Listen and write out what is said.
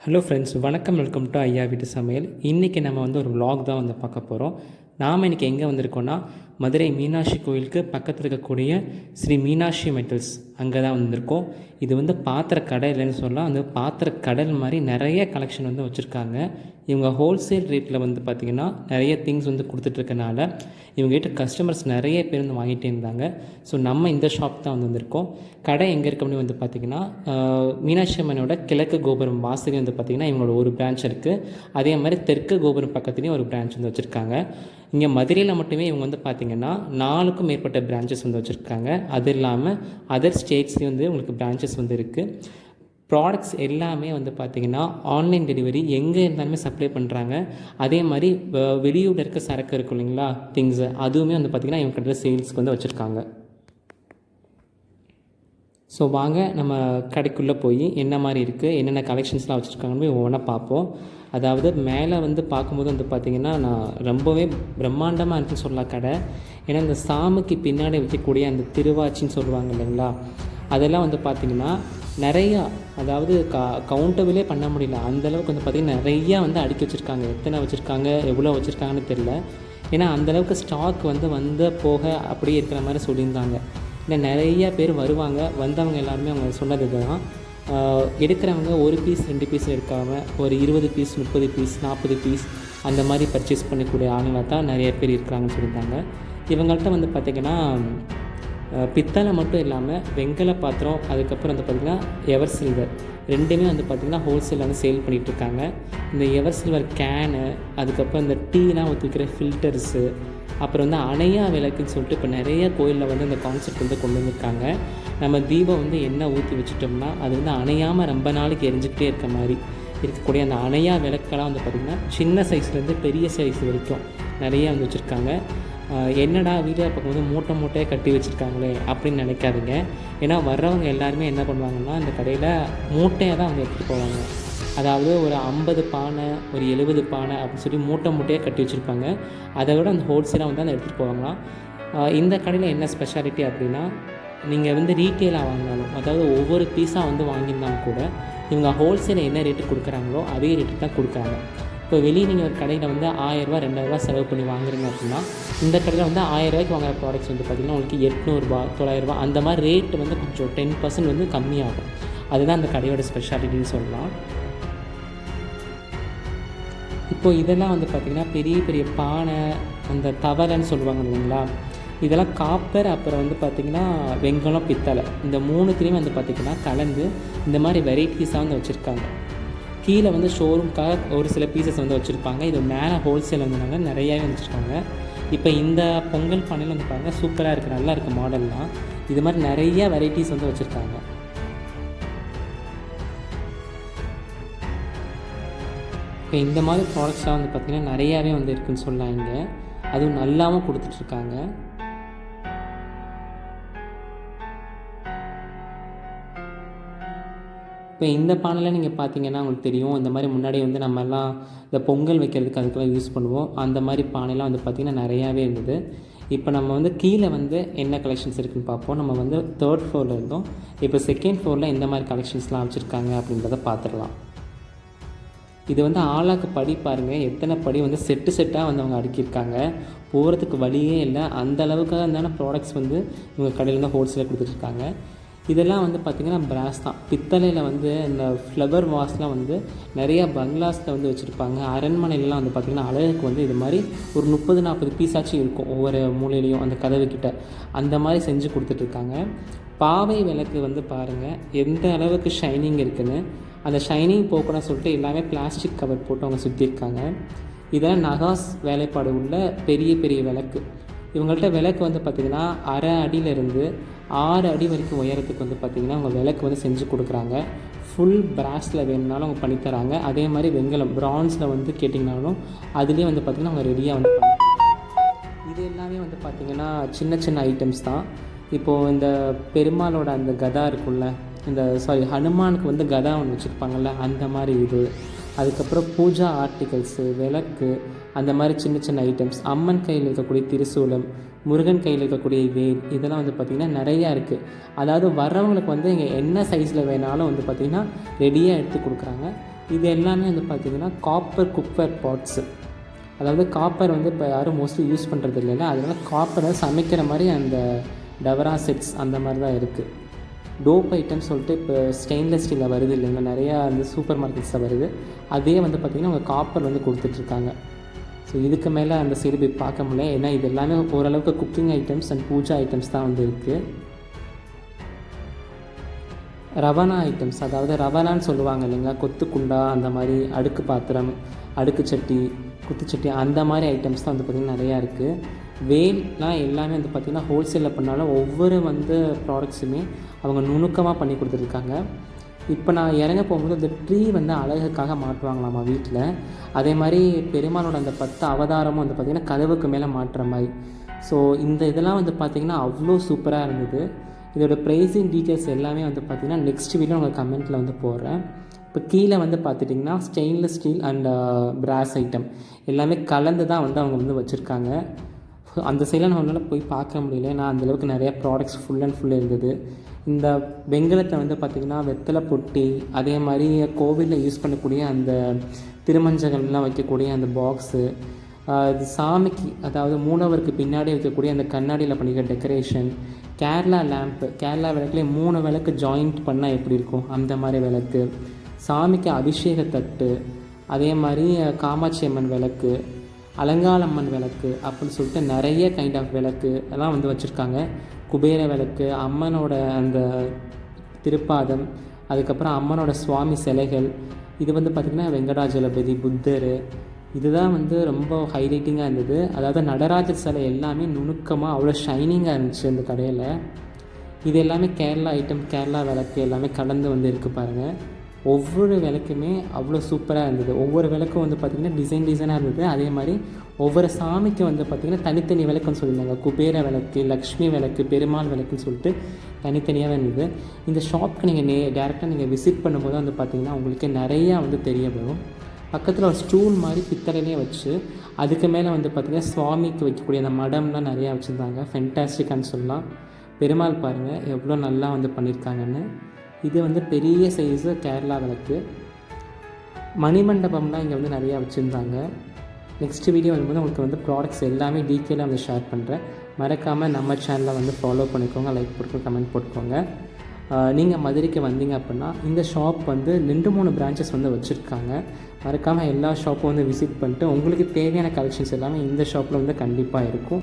Hello friends வணக்கம் welcome to ஐயா வீட்டு சமையல். இன்றைக்கி நம்ம வந்து ஒரு vlog தான் வந்து பார்க்க போகிறோம் நாம் இன்றைக்கி எங்கே வந்திருக்கோன்னா மதுரை மீனாட்சி கோயிலுக்கு பக்கத்தில் இருக்கக்கூடிய ஸ்ரீ மீனாட்சி மெட்டல்ஸ் அங்கே தான் வந்திருக்கோம். இது வந்து பாத்திர கடை இல்லைன்னு சொல்லலாம். அந்த பாத்திர கடல் மாதிரி நிறைய கலெக்ஷன் வந்து வச்சுருக்காங்க. இவங்க ஹோல்சேல் ரேட்டில் வந்து பார்த்திங்கன்னா நிறைய திங்ஸ் வந்து கொடுத்துட்ருக்கனால இவங்ககிட்ட கஸ்டமர்ஸ் நிறைய பேர் வந்து வாங்கிட்டே இருந்தாங்க. ஸோ நம்ம இந்த ஷாப் தான் வந்து வந்திருக்கோம். கடை எங்கே இருக்க அப்படின்னு வந்து பார்த்திங்கன்னா மீனாட்சி அம்மனோட கிழக்கு கோபுரம் வாசலே வந்து பார்த்திங்கன்னா இவங்களோட ஒரு பிரான்ச் இருக்குது அதே மாதிரி தெற்கு கோபுரம் பக்கத்துலேயும் ஒரு பிரான்ச் வந்து வச்சுருக்காங்க. இங்கே மதுரையில் மட்டுமே இவங்க வந்து பார்த்திங்கன்னா நாலுக்கும் மேற்பட்ட பிரான்ச்சஸ் வந்து வச்சுருக்காங்க. அது இல்லாமல் அதர் ஸ்டேட்ஸ்லேயும் வந்து உங்களுக்கு பிரான்ச்சஸ் வந்து இருக்குது ப்ராடக்ட்ஸ் எல்லாமே வந்து பார்த்திங்கன்னா ஆன்லைன் டெலிவரி எங்கே இருந்தாலுமே சப்ளை பண்ணுறாங்க அதே மாதிரி வ- வெளியூரில் இருக்க சரக்கு இருக்கும் இல்லைங்களா? திங்ஸு அதுவுமே வந்து பார்த்திங்கன்னா இவங்க கடையில் சேல்ஸ்க்கு வந்து வச்சுருக்காங்க. ஸோ வாங்க நம்ம கடைக்குள்ளே போய் என்ன மாதிரி இருக்குது என்னென்ன கலெக்ஷன்ஸ்லாம் வச்சுருக்காங்கன்னு போய் ஒவ்வொன்றா பார்ப்போம். அதாவது மேலே வந்து பார்க்கும்போது வந்து பார்த்திங்கன்னா நான் ரொம்பவே பிரம்மாண்டமாக இருக்குன்னு சொல்லலாம் கடை. ஏன்னா இந்த சாமிக்கு பின்னாடி வைக்கக்கூடிய அந்த திருவாச்சின்னு சொல்லுவாங்க இல்லைங்களா? அதெல்லாம் வந்து பார்த்திங்கன்னா நிறையா அதாவது க கவுண்டபிளே பண்ண முடியல. அந்தளவுக்கு வந்து பார்த்திங்கன்னா நிறையா வந்து அடுக்கி வச்சுருக்காங்க. எத்தனை வச்சுருக்காங்க எவ்வளோ வச்சுருக்காங்கன்னு தெரில ஏன்னா அந்தளவுக்கு ஸ்டாக் வந்து வந்த போக அப்படியே இருக்கிற மாதிரி சொல்லியிருந்தாங்க. இன்னும் நிறைய பேர் வருவாங்க. வந்தவங்க எல்லாருமே அவங்க சொன்னது தான் எடுக்கிறவங்க ஒரு பீஸ் ரெண்டு பீஸ் எடுக்காமல் ஒரு இருபது பீஸ் முப்பது பீஸ் நாற்பது பீஸ் அந்த மாதிரி பர்ச்சேஸ் பண்ணக்கூடிய ஆளுங்களாக தான் நிறைய பேர் இருக்கிறாங்கன்னு சொல்லியிருந்தாங்க. இவங்கள்ட்ட வந்து பார்த்திங்கன்னா பித்தளை மட்டும் இல்லாமல் வெங்கல பாத்திரம் அதுக்கப்புறம் வந்து பார்த்திங்கன்னா எவர் சில்வர். ரெண்டுமே வந்து பார்த்திங்கன்னா ஹோல்சேலில் வந்து சேல் பண்ணிகிட்டு இருக்காங்க. இந்த எவர் சில்வர் கேனு அதுக்கப்புறம் இந்த டீலாம் ஊற்றி வைக்கிற ஃபில்டர்ஸு அப்புறம் வந்து அணையா விளக்குன்னு சொல்லிட்டு இப்போ நிறைய கோயிலில் வந்து அந்த கான்செப்ட் வந்து கொண்டு வந்திருக்காங்க. நம்ம தீபம் வந்து எண்ணெய் ஊற்றி வச்சுட்டோம்னா அது வந்து அணையாமல் ரொம்ப நாளைக்கு எரிஞ்சுக்கிட்டே இருக்க மாதிரி இருக்கக்கூடிய அந்த அணையா விளக்கெல்லாம் வந்து பார்த்திங்கன்னா சின்ன சைஸ்லேருந்து பெரிய சைஸ் வரைக்கும் நிறைய வந்து வச்சுருக்காங்க. என்னடா வீடியோ பார்க்கும்போது மூட்டை மூட்டையாக கட்டி வச்சுருக்காங்களே அப்படின்னு நினைக்காதீங்க. ஏன்னா வர்றவங்க எல்லாருமே என்ன பண்ணுவாங்கன்னா அந்த கடையில் மூட்டையாக தான் வந்து எடுத்துகிட்டு போவாங்க. அதாவது ஒரு ஐம்பது பானை ஒரு எழுபது பானை அப்படின்னு சொல்லி மூட்டை மூட்டையாக கட்டி வச்சுருப்பாங்க. அதை விட அந்த ஹோல்சேலாக வந்து அதை எடுத்துகிட்டு போவாங்களாம். இந்த கடையில் என்ன ஸ்பெஷாலிட்டி அப்படின்னா நீங்கள் வந்து ரீட்டெயிலாக வாங்கினாலும் அதாவது ஒவ்வொரு பீஸாக வந்து வாங்கியிருந்தாலும் கூட இவங்க ஹோல்சேலில் என்ன ரேட்டு கொடுக்குறாங்களோ அதே ரேட்டுக்கு தான் கொடுக்குறாங்க. இப்போ வெளியே நீங்கள் ஒரு கடையில் வந்து ஆயிரரூபா ரெண்டாயிரரூபா செலவு பண்ணி வாங்குறீங்க அப்படின்னா இந்த கடையில் வந்து ஆயிரரூபாய்க்கு வாங்குற ப்ராடக்ட்ஸ் வந்து பார்த்திங்கன்னா உங்களுக்கு எட்நூறுபா தொள்ளாயிரரூபா அந்த மாதிரி ரேட் வந்து கொஞ்சம் டென் பர்சன்ட் வந்து கம்மியாகும். அதுதான் அந்த கடையோட ஸ்பெஷாலிட்டின்னு சொல்லலாம். இப்போ இதெல்லாம் வந்து பார்த்திங்கன்னா பெரிய பெரிய பானை அந்த தவளைன்னு சொல்லுவாங்க இல்லைங்களா? இதெல்லாம் காப்பர் அப்புறம் வந்து பார்த்திங்கன்னா வெங்கலம் பித்தளை. இந்த மூணுத்துலேயும் வந்து பார்த்திங்கன்னா கலந்து இந்த மாதிரி வெரைட்டிஸாக வந்து வச்சுருக்காங்க. கீழே வந்து ஷோரூம்க்காக ஒரு சில பீசஸ் வந்து வச்சுருப்பாங்க. இது மேலே ஹோல்சேல் வந்தாங்க நிறையாவே வச்சுருக்காங்க. இப்போ இந்த பொங்கல் பானையில் வந்து பாருங்கள் சூப்பராக இருக்குது நல்லா இருக்குது மாடல்லாம் இது மாதிரி நிறைய வெரைட்டிஸ் வந்து வச்சுருக்காங்க. இப்போ இந்த மாதிரி ப்ராடக்ட்ஸ்லாம் வந்து பார்த்திங்கன்னா நிறையாவே வந்து இருக்குன்னு சொல்லலாம் இங்கே அதுவும் நல்லாவும் கொடுத்துட்ருக்காங்க. இப்போ இந்த பானையில் நீங்கள் பார்த்தீங்கன்னா உங்களுக்கு தெரியும். இந்த மாதிரி முன்னாடி வந்து நம்ம எல்லாம் இந்த பொங்கல் வைக்கிறதுக்கு அதுக்கெல்லாம் யூஸ் பண்ணுவோம். அந்த மாதிரி பானைலாம் வந்து பார்த்திங்கன்னா நிறையாவே இருந்தது. இப்போ நம்ம வந்து கீழே வந்து என்ன கலெக்ஷன்ஸ் இருக்குதுன்னு பார்ப்போம். நம்ம வந்து தேர்ட் ஃப்ளோரில் இருந்தோம். இப்போ செகண்ட் ஃப்ளோரில் எந்த மாதிரி கலெக்ஷன்ஸ்லாம் வச்சுருக்காங்க அப்படின்றத பார்த்துடலாம். இது வந்து ஆளாக்கு படி பாருங்கள் எத்தனை படி வந்து செட்டு செட்டாக வந்து அவங்க அடுக்கியிருக்காங்க. போகிறதுக்கு வழியே இல்லை. அந்த அளவுக்காக இருந்தான ப்ராடக்ட்ஸ் வந்து இவங்க கடையில் தான் ஹோல்சேலாக கொடுத்துட்ருக்காங்க. இதெல்லாம் வந்து பார்த்திங்கன்னா பிராஸ் தான். பித்தளையில் வந்து இந்த ஃப்ளவர் வாஸ்லாம் வந்து நிறையா பங்களாஸில் வந்து வச்சுருப்பாங்க. அரண்மனையிலலாம் வந்து பார்த்திங்கன்னா அழகுக்கு வந்து இது மாதிரி ஒரு முப்பது நாற்பது பீஸாச்சும் இருக்கும். ஒவ்வொரு மூலையிலையும் அந்த கதவுக்கிட்ட அந்த மாதிரி செஞ்சு கொடுத்துட்ருக்காங்க. பாவை விளக்கு வந்து பாருங்கள் எந்த அளவுக்கு ஷைனிங் இருக்குதுன்னு அந்த ஷைனிங் போக்கணும்னு சொல்லிட்டு எல்லாமே பிளாஸ்டிக் கவர் போட்டு அவங்க சுற்றிருக்காங்க இதெல்லாம் நகாஸ் வேலைப்பாடு உள்ள பெரிய பெரிய விளக்கு. இவங்கள்ட்ட விளக்கு வந்து பார்த்திங்கன்னா அரை அடியிலேருந்து ஆறு அடி வரைக்கும் உயரத்துக்கு வந்து பார்த்திங்கன்னா அவங்க விளக்கு வந்து செஞ்சு கொடுக்குறாங்க. ஃபுல் பிராஸில் வேணும்னாலும் அவங்க பண்ணித்தராங்க அதே மாதிரி வெங்கலம் பிரான்ஸில் வந்து கேட்டிங்கனாலும் அதுலேயே வந்து பார்த்திங்கன்னா அவங்க ரெடியாக வந்து பண்ணி இது எல்லாமே வந்து பார்த்திங்கன்னா சின்ன சின்ன ஐட்டம்ஸ் தான். இப்போது இந்த பெருமாளோட அந்த கதா இருக்குல்ல இந்த சாரி ஹனுமானுக்கு வந்து கதா ஒன்று வச்சுருப்பாங்கல்ல அந்த மாதிரி இது. அதுக்கப்புறம் பூஜா ஆர்டிகல்ஸு விளக்கு அந்த மாதிரி சின்ன சின்ன ஐட்டம்ஸ் அம்மன் கையில் இருக்கக்கூடிய திருசூலம் முருகன் கையில் இருக்கக்கூடிய வேல் இதெல்லாம் வந்து பார்த்திங்கன்னா நிறையா இருக்குது அதாவது வர்றவங்களுக்கு வந்து இங்கே என்ன சைஸில் வேணாலும் வந்து பார்த்திங்கன்னா ரெடியாக எடுத்து கொடுக்குறாங்க. இது எல்லாமே வந்து பார்த்திங்கன்னா காப்பர் குப்பர் பாட்ஸு அதாவது காப்பர் வந்து இப்போ யாரும் மோஸ்ட்லி யூஸ் பண்ணுறது இல்லைல்ல அதனால காப்பரை சமைக்கிற மாதிரி அந்த டவரா செட்ஸ் அந்த மாதிரி தான் இருக்குது டோப் ஐட்டம் சொல்லிட்டு இப்போ ஸ்டெயின்லெஸ் ஸ்டீலில் வருது இல்லைங்க நிறையா வந்து சூப்பர் மார்க்கெட்ஸில் வருது. அதே வந்து பார்த்திங்கன்னா அவங்க காப்பர் வந்து கொடுத்துட்ருக்காங்க. ஸோ இதுக்கு மேலே அந்த சைடு போய் பார்க்க முடியல. ஏன்னா இது எல்லாமே ஓரளவுக்கு cooking items and pooja items தான் வந்து இருக்குது ரவனா ஐட்டம்ஸ் அதாவது ரவனான்னு சொல்லுவாங்க இல்லைங்களா? கொத்து குண்டா அந்த மாதிரி அடுக்கு பாத்திரம் அடுக்கு சட்டி குத்துச்சட்டி அந்த மாதிரி ஐட்டம்ஸ் தான் வந்து பார்த்திங்கன்னா நிறையா இருக்குது வேல்லாம் எல்லாமே வந்து பார்த்திங்கன்னா ஹோல்சேலில் பண்ணாலும் ஒவ்வொரு வந்து ப்ராடக்ட்ஸுமே அவங்க நுணுக்கமாக பண்ணி கொடுத்துருக்காங்க. இப்போ நான் இறங்க போகும்போது அந்த ட்ரீ வந்து அழகுக்காக மாட்டுவாங்களாம்மா வீட்டில் அதே மாதிரி பெருமானோட அந்த பத்து அவதாரமும் வந்து பார்த்திங்கன்னா கதவுக்கு மேலே மாட்டுற மாதிரி. ஸோ இந்த இதெல்லாம் வந்து பார்த்திங்கன்னா அவ்வளோ சூப்பராக இருந்தது. இதோட ப்ரைஸிங் டீட்டெயில்ஸ் எல்லாமே வந்து பார்த்திங்கன்னா நெக்ஸ்ட் வீடியோ உங்கள் கமெண்ட்டில் வந்து போடுறேன். இப்போ கீழே வந்து பார்த்துட்டிங்கன்னா stainless steel and brass item எல்லாமே கலந்து தான் வந்து அவங்க வந்து வச்சுருக்காங்க. அந்த சைடில் நம்மளால் போய் பார்க்க முடியல. ஏன்னா அந்தளவுக்கு நிறையா ப்ராடக்ட்ஸ் ஃபுல் அண்ட் ஃபுல் இருந்தது. இந்த வெங்கலத்தை வந்து பார்த்திங்கன்னா வெத்தலை பொட்டி அதே மாதிரி கோவிலில் யூஸ் பண்ணக்கூடிய அந்த திருமஞ்சகம்லாம் வைக்கக்கூடிய அந்த பாக்ஸு இது சாமிக்கு அதாவது மூணவருக்கு பின்னாடி வைக்கக்கூடிய அந்த கண்ணாடியில் பண்ணிக்கிற டெக்கரேஷன் கேரளா லேம்ப்பு கேரளா விளக்குலேயே மூணு விளக்கு ஜாயிண்ட் பண்ணால் எப்படி இருக்கும்? அந்த மாதிரி விளக்கு சாமிக்கு அபிஷேக தட்டு அதே மாதிரி காமாட்சி அம்மன் விளக்கு அலங்காளம்மன் விளக்கு அப்படின்னு சொல்லிட்டு நிறைய கைண்ட் ஆஃப் விளக்கு எல்லாம் வந்து வச்சுருக்காங்க. குபேர விளக்கு அம்மனோட அந்த திருப்பாதம் அதுக்கப்புறம் அம்மனோட சுவாமி சிலைகள் இது வந்து பார்த்திங்கன்னா வெங்கடாஜலபதி புத்தர் இதுதான் வந்து ரொம்ப ஹைலைட்டிங்காக இருந்தது. அதாவது நடராஜர் சிலை எல்லாமே நுணுக்கமாக அவ்வளோ ஷைனிங்காக இருந்துச்சு அந்த கடையில். இது எல்லாமே கேரளா ஐட்டம் கேரளா விளக்கு எல்லாமே கலந்து வந்து இருக்குது பாருங்கள் ஒவ்வொரு விளக்குமே அவ்வளோ சூப்பராக இருந்தது. ஒவ்வொரு விளக்கும் வந்து பார்த்திங்கன்னா டிசைன் டிசைனாக இருந்தது. அதே மாதிரி ஒவ்வொரு சாமிக்கும் வந்து பார்த்திங்கன்னா தனித்தனி விளக்குன்னு சொல்லியிருந்தாங்க. குபேர விளக்கு லக்ஷ்மி விளக்கு பெருமாள் விளக்குன்னு சொல்லிட்டு தனித்தனியாக இருந்தது. இந்த ஷாப்க்கு நீங்கள் நே டேரெக்டாக நீங்கள் விசிட் பண்ணும்போது வந்து பார்த்திங்கன்னா உங்களுக்கு நிறையா வந்து தெரிய வரும். பக்கத்தில் ஒரு ஸ்டூல் மாதிரி பித்தளையிலே வச்சு அதுக்கு மேலே வந்து பார்த்திங்கன்னா சுவாமிக்கு வைக்கக்கூடிய அந்த மடம்லாம் நிறையா வச்சுருந்தாங்க. ஃபென்டாஸ்டிக்கான்னு சொல்லலாம். பெருமாள் பாருங்கள் எவ்வளோ நல்லா வந்து பண்ணியிருக்காங்கன்னு. இது வந்து பெரிய சைஸு கேரளா விளக்கு. மணிமண்டபம்லாம் இங்கே வந்து நிறையா வச்சுருந்தாங்க. நெக்ஸ்ட் வீடியோ வரும்போது உங்களுக்கு வந்து ப்ராடக்ட்ஸ் எல்லாமே டீட்டெயிலாக வந்து ஷேர் பண்ணுறேன் மறக்காமல் நம்ம சேனலை வந்து ஃபாலோ பண்ணிக்கோங்க லைக் போட்டுக்கோங்க கமெண்ட் போட்டுக்கோங்க. நீங்கள் மதுரைக்கு வந்தீங்க அப்படின்னா இந்த ஷாப் வந்து ரெண்டு மூணு பிரான்ச்சஸ் வந்து வச்சுருக்காங்க. மறக்காமல் எல்லா ஷாப்பும் வந்து விசிட் பண்ணிட்டு உங்களுக்கு தேவையான கலெக்ஷன்ஸ் எல்லாமே இந்த ஷாப்பில் வந்து கண்டிப்பாக இருக்கும்.